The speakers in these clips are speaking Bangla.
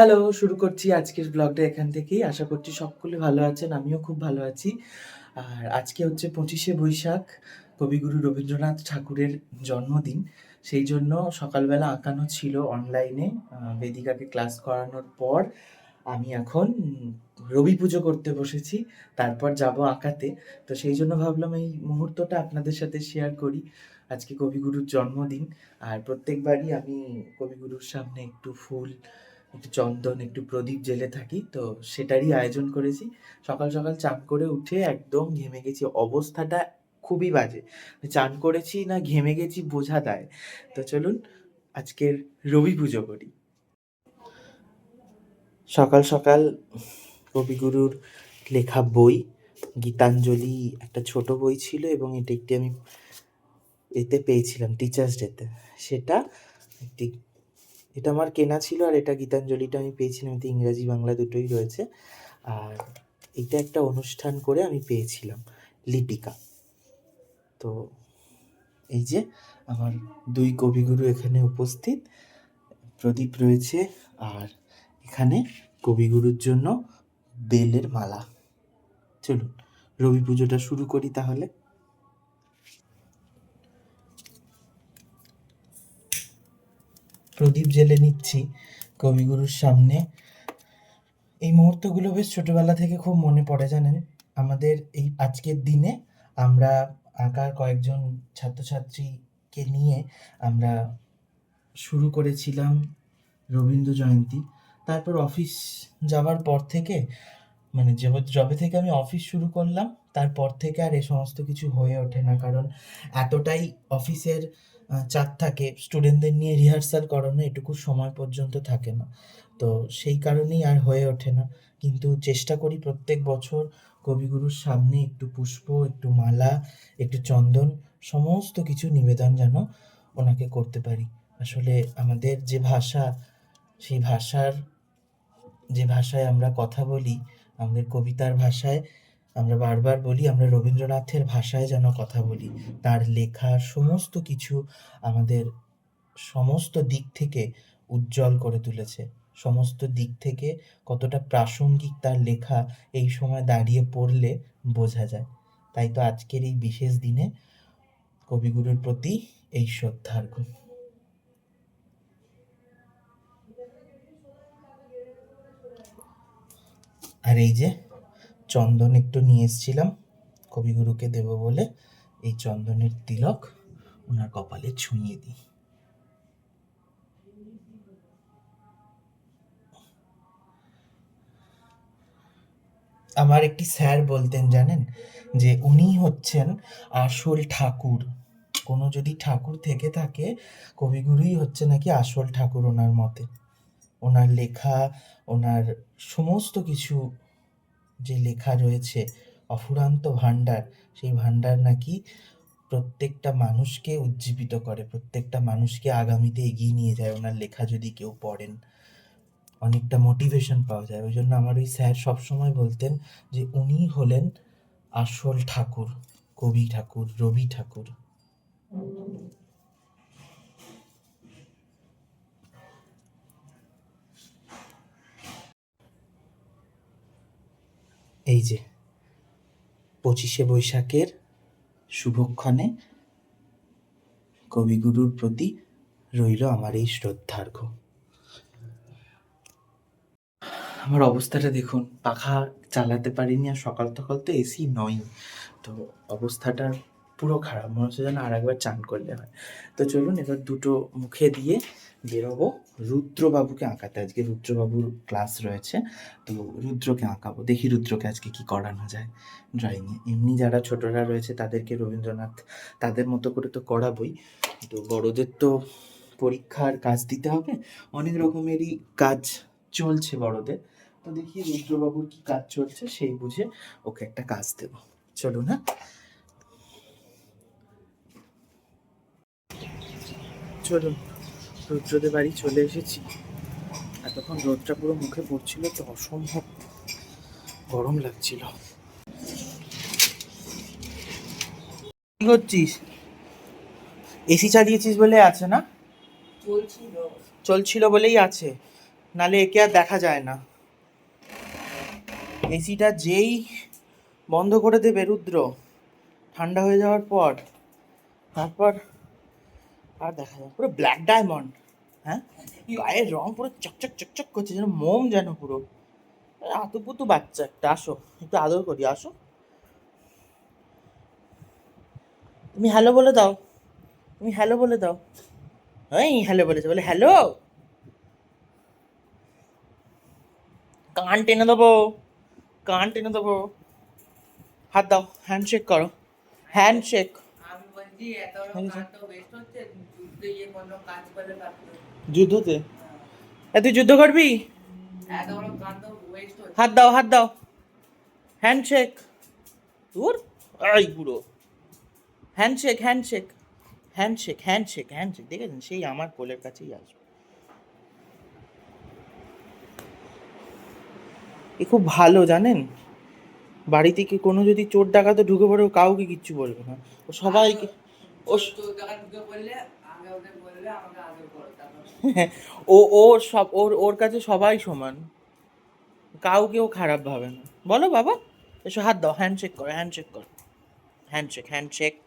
হ্যালো শুরু করছি আজকের ব্লগটা এখান থেকেই। আশা করছি সকলে ভালো আছেন, আমিও খুব ভালো আছি। আর আজকে হচ্ছে পঁচিশে বৈশাখ, কবিগুরু রবীন্দ্রনাথ ঠাকুরের জন্মদিন। সেই জন্য সকালবেলা আঁকানো ছিল অনলাইনে বেদিকাকে ক্লাস করানোর পর আমি এখন রবি পুজো করতে বসেছি, তারপর যাব আঁকাতে। তো সেই জন্য ভাবলাম এই মুহূর্তটা আপনাদের সাথে শেয়ার করি। আজকে কবিগুরুর জন্মদিন, আর প্রত্যেকবারই আমি কবিগুরুর সামনে একটু ফুল একটু চন্দন, একটু প্রদীপ জেলে থাকি, তো সেটারই আয়োজন করেছি। সকাল সকাল চান করে উঠে একদম ঘেমে গেছি। অবস্থাটা খুবই বাজে। চান করেছি না ঘেমে গেছি বোঝা দেয় তো চলুন, আজকের রবি পুজো করি। সকাল সকাল কবিগুরুর লেখা বই, গীতাঞ্জলি একটা ছোট বই ছিল এবং এটি একটি আমি এতে পেয়েছিলাম টিচার্স ডেতে সেটা একটি এটা আমার কেনা ছিল আর এটা গীতাঞ্জলিটা আমি পেয়েছিলাম, এতে ইংরাজি, বাংলা দুটোই রয়েছে। আর এটা একটা অনুষ্ঠান করে আমি পেয়েছিলাম, লিপিকা। তো এই যে আমার দুই কবিগুরু এখানে উপস্থিত, প্রদীপ রয়েছে আর এখানে কবিগুরুর জন্য বেলের মালা। চলুন, রবি পুজোটা শুরু করি তাহলে। প্রদীপ জেলে নিচ্ছি কবিগুরুর সামনে। এই মুহূর্তগুলো বেশ ছোটবেলা থেকে খুব মনে পড়ে, জানেন? আমাদের এই আজকের দিনে আমরা আঁকার কয়েকজন ছাত্রছাত্রীকে নিয়ে আমরা শুরু করেছিলাম রবীন্দ্র জয়ন্তী। তারপর অফিস যাওয়ার পর থেকে মানে যেব- থেকে আমি অফিস শুরু করলাম, তারপর থেকে আর এ সমস্ত কিছু হয়ে ওঠে না। কারণ এতটাই অফিসের চাপ থাকে। স্টুডেন্টদের নিয়ে রিহার্সাল করানো এটুকু সময় পর্যন্ত থাকে না। তো সেই কারণেই আর হয়ে ওঠে না। কিন্তু চেষ্টা করি প্রত্যেক বছর কবিগুরুর সামনে একটু পুষ্প, একটু মালা, একটু চন্দন, সমস্ত কিছু নিবেদন যেন ওনাকে করতে পারি। আসলে আমাদের যে ভাষা, সেই ভাষার, যে ভাষায় আমরা কথা বলি, আমাদের কবিতার ভাষায় আমরা বারবার বলি, আমরা রবীন্দ্রনাথের ভাষায় যেন কথা বলি। তার লেখা সমস্ত কিছু আমাদের সমস্ত দিক থেকে উজ্জ্বল করে তুলেছে। সমস্ত দিক থেকে কতটা প্রাসঙ্গিক তার লেখা এই সময় দাঁড়িয়ে পড়লে বোঝা যায়। তাই তো আজকের এই বিশেষ দিনে কবিগুরুর প্রতি এই শ্রদ্ধার্ঘ আর এই যে চন্দন একটু নিয়ে এসেছিলাম। কবিগুরুকে দেব বলে এই চন্দনের তিলক ওনার কপালে ছুঁয়ে দিই। আমার একটি স্যার বলতেন জানেন যে, উনি হচ্ছেন আসল ঠাকুর। কোনো যদি ঠাকুর থেকে থাকে, কবিগুরুই হচ্ছে নাকি আসল ঠাকুর ওনার মতে। ওনার লেখা, ওনার সমস্ত কিছু যে লেখা রয়েছে, অফুরান্ত ভাণ্ডার, সেই ভাণ্ডার নাকি প্রত্যেকটা মানুষকে উজ্জীবিত করে, প্রত্যেকটা মানুষকে আগামীতে এগিয়ে নিয়ে যায়। ওনার লেখা যদি কেউ পড়েন, অনেকটা মোটিভেশন পাওয়া যায়। ওই জন্য আমার ওই স্যার সবসময় বলতেন যে, উনি হলেন আসল ঠাকুর, কবি ঠাকুর, রবি ঠাকুর। এই যে, পঁচিশে বৈশাখের শুভক্ষণে কবিগুরুর প্রতি রইল আমার এই শ্রদ্ধার্ঘ। আমার অবস্থাটা দেখুন, পাখা চালাতে পারিনি আর সকাল সকাল তো এসি নয় তো অবস্থাটা পুরো খারাপ। মনে হচ্ছে যেন আর একবার চান করলে হয়। তো চলুন এবার দুটো মুখে দিয়ে বেরোবো। রুদ্রবাবুকে আঁকাতে। আজকে রুদ্রবাবুর ক্লাস রয়েছে। তো রুদ্রকে আঁকাবো। দেখি রুদ্রকে আজকে কি করানো যায় ড্রয়িংয়ে এমনি যারা ছোটরা রয়েছে, তাদেরকে রবীন্দ্রনাথ, তাদের মতো করে তো করাবই। তো বড়দের তো পরীক্ষার কাজ দিতে হবে। অনেক রকমেরই কাজ চলছে বড়দের। তো দেখি রুদ্রবাবুর কি কাজ চলছে, সেই বুঝে ওকে একটা কাজ দেব। চলুন হ্যাঁ। চলুন রুদ্রদের বাড়ি চলে এসেছি। এতক্ষণ রোদটা পুরো মুখে পড়ছিল তো অসম্ভব গরম লাগছিল। কি করছিস? এসি চালিয়েছিস বলে আছে না? চলছিল। চলছিল বলেই আছে নালে একে আর দেখা যায় না। এসিটা যেই বন্ধ করে দেবে রুদ্র ঠান্ডা হয়ে যাওয়ার পর তারপর আর দেখা যায় পুরো ব্ল্যাক ডায়মন্ড হ্যাঁ? গায়ের রং পুরো চকচক চকচক করছে, যেন মোম যেন পুরো। আতু পুতু বাচ্চা একটা, আসো, একটু আদর করি, আসো। তুমি হ্যালো বলে দাও। তুমি হ্যালো বলে দাও। এই হ্যালো বলেছে, বলে হ্যালো কান টেনে দেবো। কান টেনে দেবো। হাত দাও হ্যান্ডশেক করো। হ্যান্ডশেক যুদ্ধতে? এ তুই যুদ্ধ করবি? বড় হাত দাও হাত দাও। হ্যান্ডশেক তোর এই পুরো handshake handshake handshake handshake handshake দেখেছেন? সেই আমার কোলের কাছেই আসবে। এ খুব ভালো জানেন? বাড়ি থেকে কোনো যদি চোর ডাকাতে ঢুকে পড়ে কাউকে কিচ্ছু বলবে না। সবাইকে ও ও সব ওর ওর কাছে সবাই সমান। কাউকেও খারাপ ভাবে না। বলো বাবা এসো হাত দাও হ্যান্ডশেক করো হ্যান্ডশেক করো। হ্যান্ডশেক হ্যান্ডশেক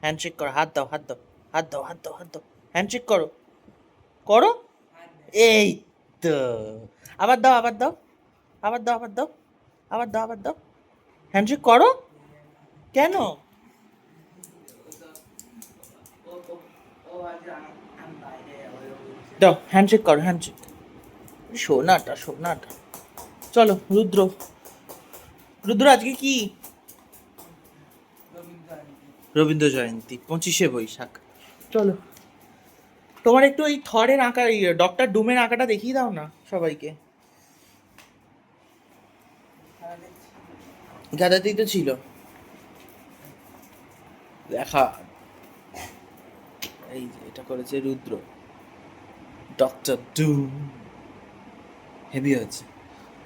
হ্যান্ডশেক করো হাত দাও হাত দাও হাত দাও হাত দাও হাত দাও। হ্যান্ডশেক করো। করো? এই তো। আবার দাও আবার দাও। আবার দাও আবার দাও। আবার দাও আবার দাও। হ্যান্ডশেক করো? কেন ও ও- ও আজ আম- আমি বাইরে যাব দাও হ্যান্ডশেক করো হ্যান্ডশেক সোনাটা সোনাটা। চলো, রুদ্র। রুদ্র, আজকে কি? রবীন্দ্র জয়ন্তী, পঁচিশে বৈশাখ। চলো। তোমার একটু ওই থরের আঁকা ডক্টর ডুমের আঁকাটা দেখিয়ে দাও না সবাইকে। গাদাতেই তো ছিল। দেখা। এই যে এটা করেছে রুদ্র। ডক্টর ডুম হেভি হয়েছে।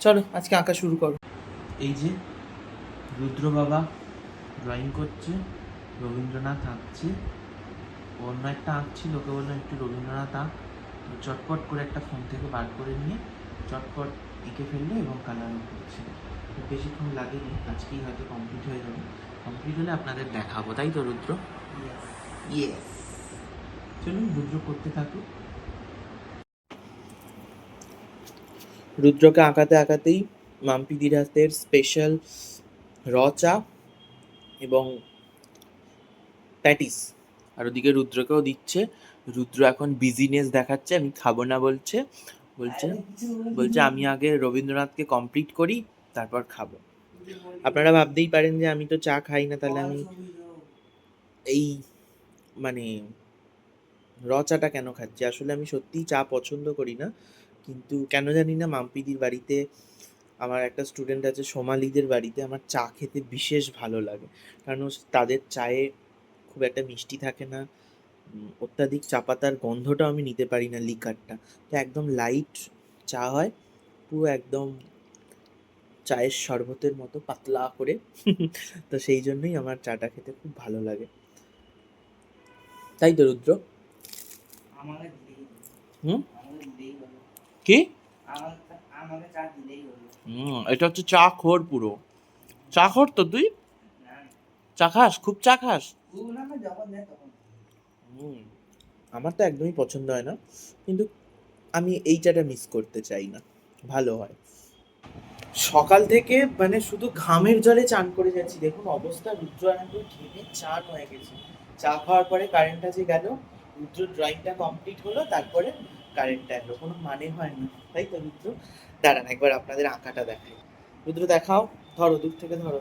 চলো আজকে আঁকা শুরু করো। এই যে রুদ্র বাবা ড্রয়িং করছে রবীন্দ্রনাথ আঁকছে। অন্য একটা আঁকছি লোকে বললাম একটু রবীন্দ্রনাথ আঁক। চটপট করে একটা ফোন থেকে বার করে নিয়ে চটপট এঁকে ফেলল এবং কালার করছে। বেশিক্ষণ লাগেনি আজকেই হয়তো কমপ্লিট হয়ে যাবে। কমপ্লিট হলে আপনাদের দেখাবো তাই তো রুদ্র? ইয়ে চলুন রুদ্র করতে রুদ্রকে আঁকাতে আঁকাতেই মাম্পি দিরাতের স্পেশাল র চা এবং প্যাটিস আর ওদিকে রুদ্রকেও দিচ্ছে। রুদ্র এখন বিজিনেস দেখাচ্ছে, আমি খাব না বলছে। বলছে বলছে, আমি আগে রবীন্দ্রনাথকে কমপ্লিট করি, তারপর খাব। আপনারা ভাবতেই পারেন যে আমি তো চা খাই না, তাহলে আমি এই মানে র চাটা কেন খাচ্ছি? আসলে আমি সত্যিই চা পছন্দ করি না। কিন্তু কেন জানি না মাম্পিদির বাড়িতে আমার একটা স্টুডেন্ট আছে সোমালিদের বাড়িতে আমার চা খেতে বিশেষ ভালো লাগে। কারণ তাদের চায়ে খুব একটা মিষ্টি থাকে না। অত্যাধিক চা পাতার গন্ধটাও আমি নিতে পারি না লিকারটা। তো একদম লাইট চা হয়, পুরো একদম চায়ের শরবতের মতো পাতলা করে। তো সেই জন্যই আমার চাটা খেতে খুব ভালো লাগে। তাই তো, রুদ্র। হুম? কি? হুম এটা হচ্ছে চা খোর পুরো। চা খোর তো তুই? চা খাস? খুব চা খাস? আমার তো একদমই পছন্দ হয় না। কিন্তু আমি এই চাটা মিস করতে চাই না। ভালো হয়। সকাল থেকে মানে শুধু ঘামের জলে চান করে যাচ্ছি। দেখুন অবস্থা রুদ্র একদম ঘেমে চান হয়ে গেছে। চা খাওয়ার পরে কারেন্টটা যে গেল রুদ্র ড্রয়িংটা কমপ্লিট হলো তারপরে কারেন্টটা এলো। কোনো মানে হয় না। তাই তো রুদ্র? দাঁড়ান একবার আপনাদের আঁকাটা দেখাই। রুদ্র দেখাও। ধরো দূর থেকে ধরো।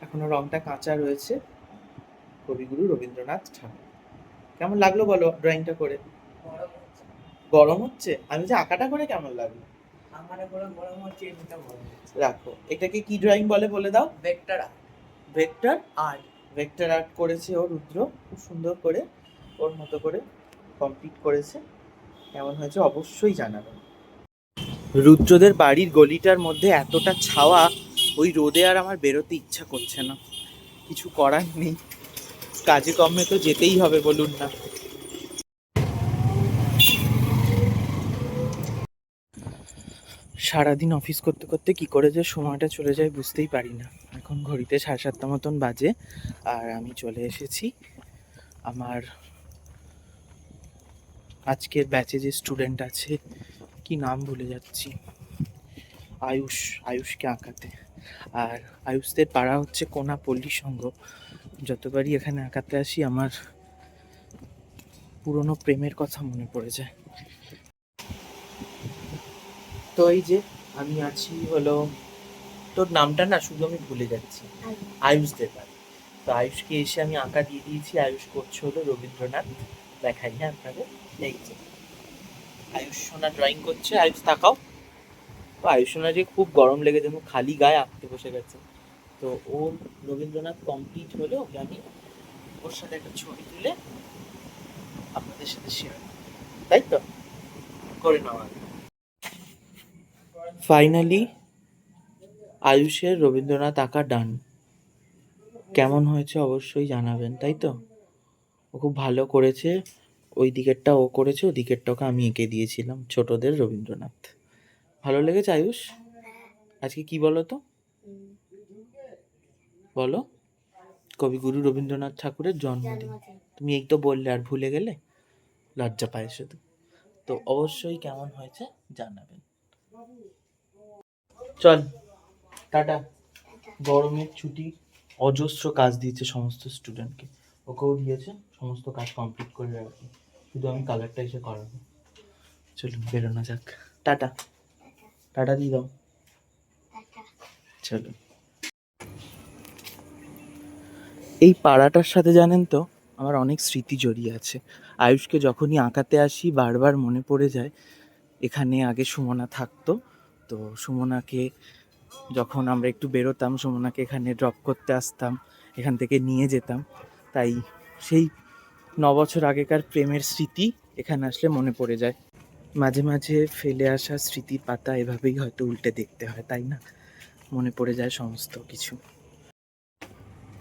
এখনও রংটা কাঁচা রয়েছে। কবিগুরু রবীন্দ্রনাথ ঠাকুর। কেমন লাগল বলো ড্রয়িংটা করে? গরম হচ্ছে। আমি যে আঁকাটা করে কেমন লাগল? রাখো। এটাকে কি ড্রয়িং বলে বলে দাও? Vector vector art vector art করেছে ও রুদ্র। খুব সুন্দর করে। ওর মতো করে কমপ্লিট করেছে। কেমন হয়েছে অবশ্যই জানাবেন। রুদ্রদের বাড়ির গলিটার মধ্যে এতটা ছাওয়া ওই রোদে আর আমার বেরোতে ইচ্ছা করছে না। কিছু করার নেই। কাজে কর্মে তো যেতেই হবে, বলুন না। সারাদিন অফিস করতে করতে কি করে যে সময়টা চলে যায় বুঝতেই পারি না। এখন ঘড়িতে সাড়ে সাতটা মতন বাজে। আর আমি চলে এসেছি আমার আজকের ব্যাচে যে স্টুডেন্ট আছে কি নাম ভুলে যাচ্ছি। আয়ুষ আয়ুষকে আঁকাতে। আর আয়ুষদের পাড়া হচ্ছে কোনা পল্লী সংঘ। যতবারই এখানে আঁকাতে আসি আমার পুরনো প্রেমের কথা মনে পড়ে যায়। তো এই যে আমি আছি হলো তোর নামটা না শুধু আমি ভুলে যাচ্ছি। আয়ুষ। দেবার তো আয়ুষকে এসে আমি আঁকা দিয়ে দিয়েছি। আয়ুষ করছে হলো রবীন্দ্রনাথ। দেখাই হ্যাঁ আপনাদের। এই আয়ুষ সোনা ড্রয়িং করছে, আয়ুষ তাকাও। তো আয়ুষ সোনা যে খুব গরম লেগে যেন খালি গায়ে আঁকতে বসে গেছে। তো ও রবীন্দ্রনাথ কমপ্লিট হলে ওকে আমি ওর সাথে একটা ছবি তুলে আপনাদের সাথে শেয়ার তাই তো? করে নেওয়া ফাইনালি আয়ুষের রবীন্দ্রনাথ আঁকা ডান কেমন হয়েছে অবশ্যই জানাবেন, তাই তো? ও খুব ভালো করেছে। ওই দিকেরটা ও করেছে ওই দিকেরটাকে আমি এঁকে দিয়েছিলাম ছোটদের রবীন্দ্রনাথ। ভালো লেগেছে আয়ুষ? আজকে কি বলো তো? বলো। কবিগুরু রবীন্দ্রনাথ ঠাকুরের জন্মদিন। তুমি এই তো বললে আর ভুলে গেলে? লজ্জা পায় শুধু। তো অবশ্যই কেমন হয়েছে জানাবেন। চল টাটা। গরমের ছুটি অজস্র কাজ দিয়েছে সমস্ত স্টুডেন্টকে ওকেও দিয়েছে। সমস্ত কাজ কমপ্লিট করে রাখি শুধু আমি কালারটা এসে করাবো। চলুন বেরোনো যাক। টাটা। টাটা দিয়ে দাও। চলুন। এই পাড়াটার সাথে জানেন তো আমার অনেক স্মৃতি জড়িয়ে আছে। আয়ুষকে যখনই আঁকাতে আসি বারবার মনে পড়ে যায় এখানে আগে সুমনা থাকতো। তো সুমনাকে যখন আমরা একটু বেরোতাম সুমনাকে এখানে ড্রপ করতে আসতাম এখান থেকে নিয়ে যেতাম। তাই সেই বছর আগেকার প্রেমের স্মৃতি এখানে আসলে মনে পড়ে যায়। মাঝে মাঝে ফেলে আসা স্মৃতির পাতা এভাবেই হয়তো উল্টে দেখতে হয়, তাই না? মনে পড়ে যায় সমস্ত কিছু।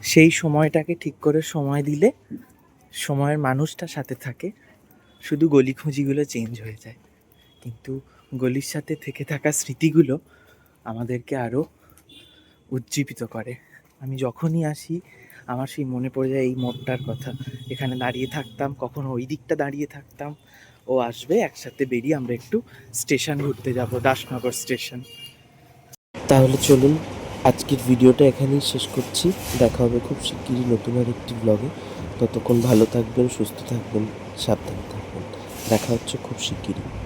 সেই সময়টাকে ঠিক করে সময় দিলে সময়ের মানুষটা সাথে থাকে, শুধু গলি খুঁজিগুলো চেঞ্জ হয়ে যায়। কিন্তু গলির সাথে থেকে থাকা স্মৃতিগুলো আমাদেরকে আরও উজ্জীবিত করে। আমি যখনই আসি আমার সেই মনে পড়ে যায় এই মোড়টার কথা। এখানে দাঁড়িয়ে থাকতাম, কখনো ওই দিকটা দাঁড়িয়ে থাকতাম। ও আসবে, একসাথে বেরিয়ে আমরা একটু স্টেশন ঘুরতে যাব, দাসনগর স্টেশন। তাহলে চলুন, আজকের ভিডিওটা এখানেই শেষ করছি। দেখা হবে খুব শিগগিরই নতুন আর একটি ব্লগে ততক্ষণ ভালো থাকবেন, সুস্থ থাকবেন, সাবধানে থাকবেন। দেখা হচ্ছে খুব শিগগিরই।